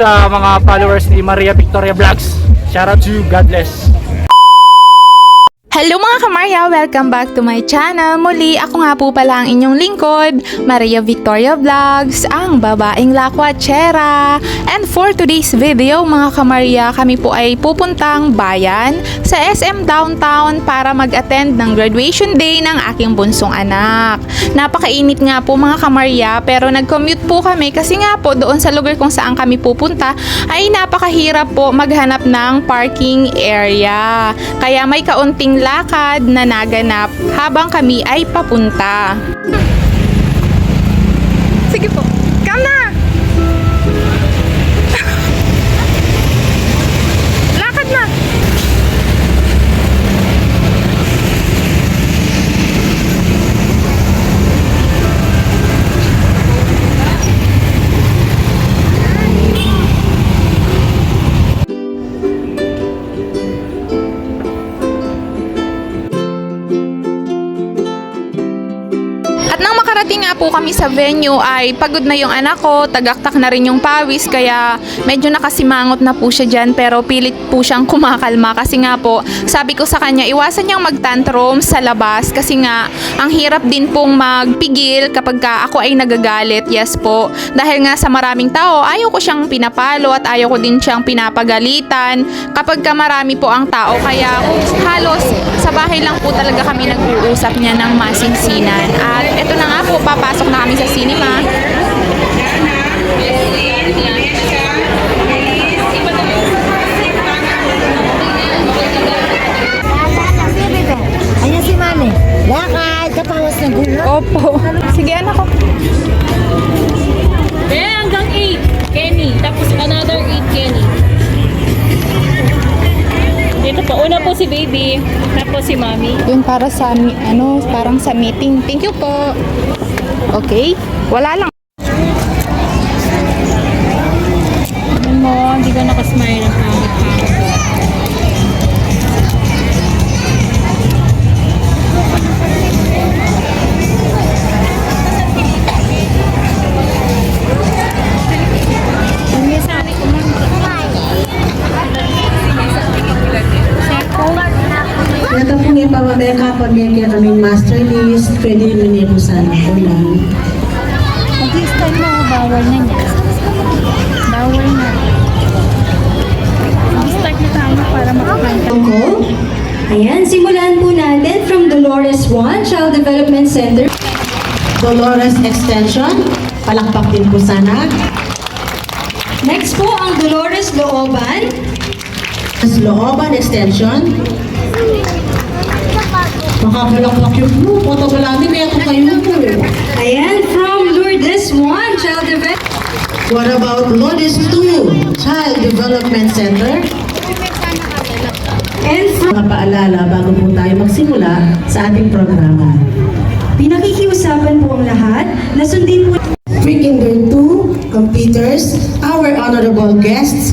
sa mga followers ni Maria Victoria Vlogs. Shout out to you. God bless. Hello mga kamarya! Welcome back to my channel. Muli, ako nga po pala ang inyong lingkod, Maria Victoria Vlogs, ang babaeng lakwatsera. And for today's video mga kamarya, kami po ay pupuntang bayan sa SM Downtown para mag-attend ng graduation day ng aking bunsong anak. Napakainit nga po mga kamarya, pero nag-commute po kami kasi nga po doon sa lugar kung saan kami pupunta ay napakahirap po maghanap ng parking area. Kaya may kaunting lakad na naganap habang kami ay papunta. Sige po. Come na! At nang makarating nga po kami sa venue ay pagod na yung anak ko, tagaktak na rin yung pawis kaya medyo nakasimangot na po siya dyan pero pilit po siyang kumakalma. Kasi nga po sabi ko sa kanya iwasan niyang magtantrum sa labas kasi nga ang hirap din pong magpigil kapag ka ako ay nagagalit. Yes po dahil nga sa maraming tao ayaw ko siyang pinapalo at ayaw ko din siyang pinapagalitan kapag ka marami po ang tao. Kaya halos sa bahay lang po talaga kami nag-uusap niya ng masinsinan at eto na nga po papasok na kami sa cinema Ayan si Mami. Lakad, kapawas ng gulo. opo sige anak ko Eh, hanggang 8, Kenny. Tapos another 8, Kenny. Si baby, tapos si mommy. Yun para sa ano, parang sa meeting. Thank you po. Okay? Wala lang. Ano mo, hindi ka nakasmile niya kaya kaming master list. Pwede niyo po sana po lang. Mag-start na ako, bawal na niya. Bawal na. Mag-start na tayo para makakanta. ko. Ayan, simulan po natin from Dolores 1, Child Development Center. Dolores Extension. Palakpak din po sana. Next po ang Dolores Looban. Mas Looban Extension. Makapalakpak yung group. Punta wala din. Kaya kung kayo po. Ayan, from Lourdes 1, Child Development. What about Lourdes 2 Child Development Center? And from Mga paalala bago po tayo magsimula sa ating programa. pinakikiusapan po ang lahat na sundin po Pre-Kinder 2 computers, our honorable guests,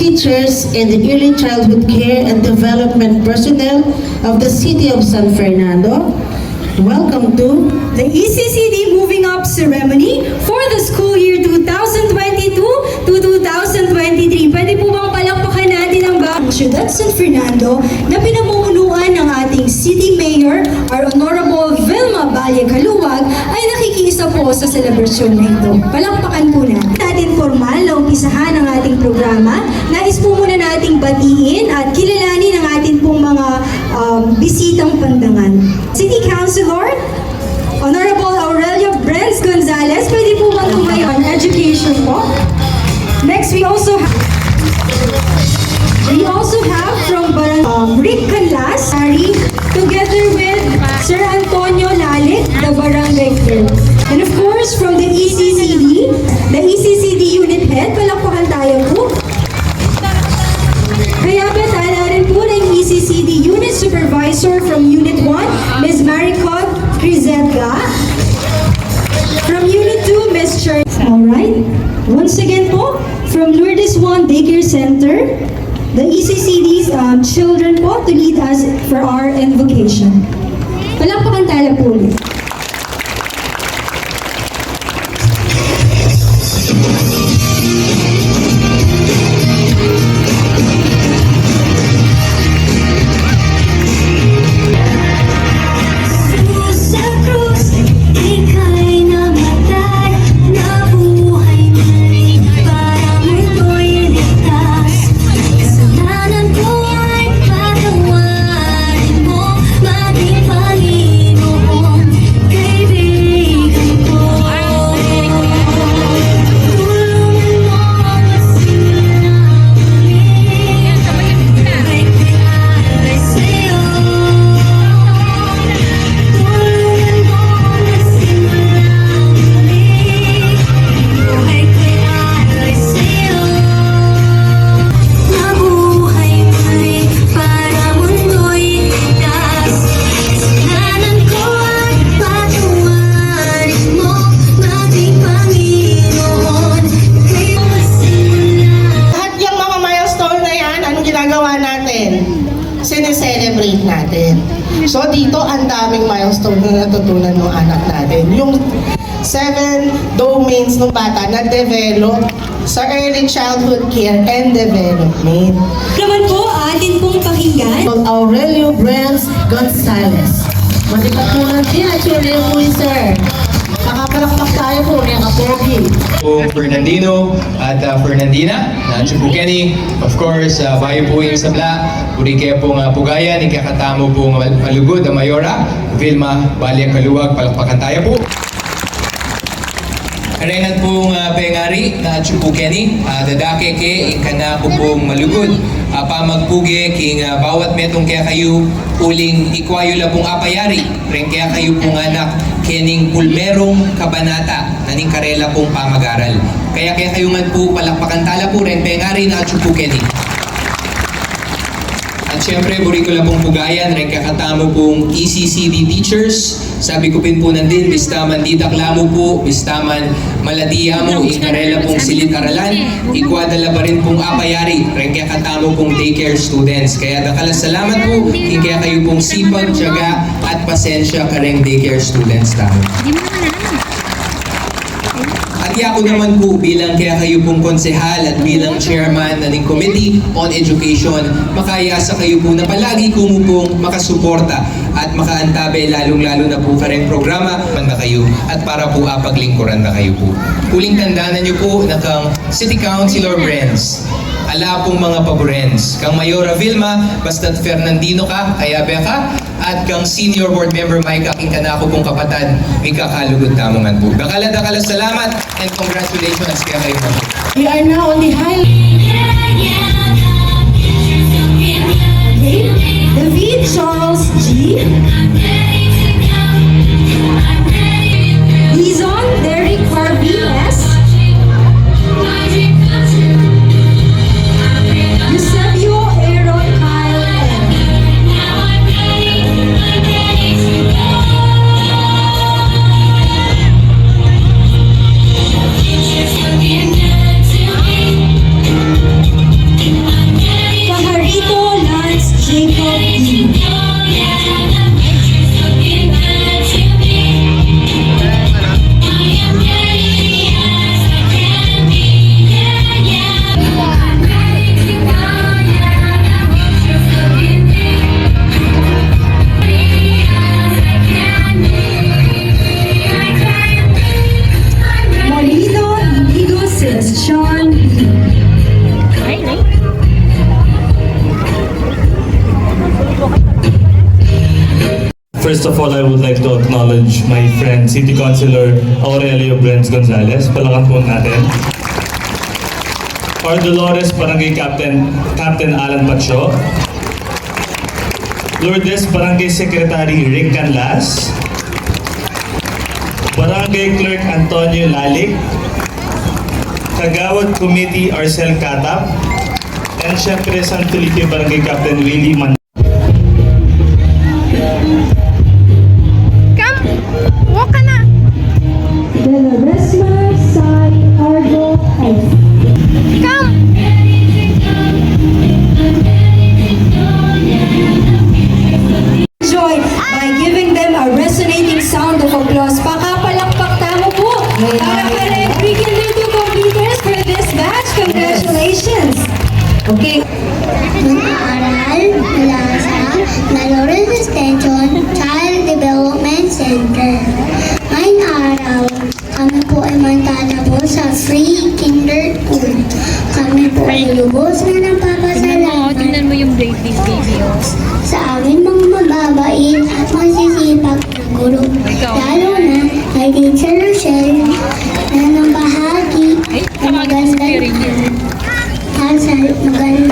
teachers, and the early childhood care and development personnel of the city of San Fernando. Welcome to the ECCD Moving Up Ceremony for the school year 2022 to 2023. Pwede po bang palakpakan natin ang bagong syudad San Fernando na pinamumunuan ng ating City Mayor, our Honorable Vilma Valle Caluwag, ay nakikiisa po sa selebrasyon na ito. Palakpakan po natin. Natin formal umpisahan ang ating programa. Nais po muna nating batiin at kilalanin ang ating pong mga um, bisitang pandangan. City Councilor, Honorable Aurelio Brens Gonzalez, pwede po bang tumayo on education po? Next, we also have We also have from Barang um, Rick Canlas, Ari, together with Sir Antonio Lalik, the barangay clerk. And of course, from the ECCD, the ECCD unit head, palakpakan tayo po. Kaya patala rin po ng ECCD unit supervisor from Unit 1, Ms. Maricot Crizelga. From Unit 2, Ms. Char. Alright. Once again po, from Lourdes 1 Daycare Center, the ECCD's um, children po to lead us for our invocation. Palakpakan tayo po ulit. Seven domains ng bata na develop sa early childhood care and development. Naman po, atin pong pakinggan. From Aurelio Brands Gonzalez. Malipat po lang siya, actually po sir. Makapalakpak tayo po, mga kapogi. po Fernandino at uh, Fernandina na Chupukeni. Of course, uh, bayo po yung sabla. Uri kaya po nga pugayan, ikakatamo po nga malugod ang Mayora. Vilma, Balya Kaluwag, palakpakan tayo po. Arengan pong uh, pengari na Chupukeni, uh, dadake ke ikana po pong malugod. Uh, pamagpuge king uh, bawat metong kaya kayo uling ikwayo la pong apayari. Ren kaya kayo pong anak kening pulmerong kabanata naning karela pong pamagaral. Kaya kaya kayo nga po palakpakan tala po ren pengari na Chupukeni. At syempre, buri ko lang pong pugayan, rin kakatamo pong ECCD teachers. Sabi ko pin po nandin, bistaman di taklamo po, bistaman malatiya mo, ikarela pong silit aralan, ikwadala pa rin pong apayari, rin kakatamo pong daycare students. Kaya dakala salamat po, kaya kayo pong sipag, tiyaga, at pasensya ka rin daycare students tamo. Hindi mo naman po bilang kaya kayo pong konsehal at bilang chairman ng Committee on Education, makayasa kayo po na palagi ko mo pong makasuporta at makaantabe lalong-lalo na po kareng programa na kayo at para po apaglingkuran na kayo po. Huling tandaanan niyo po na kang City Councilor Brands, ala pong mga paborens. Kang Mayora Vilma, basta't Fernandino ka, kaya ka, at kang Senior Board Member Mike, aking kanako pong kapatad, may kakalugod tamangan po. Dakala, dakala, salamat, and congratulations kaya kayo. We are now on the high Okay. David First of all, I would like to acknowledge my friend, City Councilor Aurelio Brents Gonzalez. Palakan po natin. Or Dolores Barangay Captain, Captain Alan Pacho. Lourdes Barangay Secretary Rick Canlas. Barangay Clerk Antonio Lalik. Kagawad Committee Arcel Katap. And syempre San Felipe Barangay Captain Willie Man. Lubos na ng papasalamat Tingnan mo yung baby baby. oh. sa aming mga mababait at masisipag na guro. Lalo na kay Teacher Rochelle na nang bahagi ng magandang sa magandang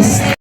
Deus.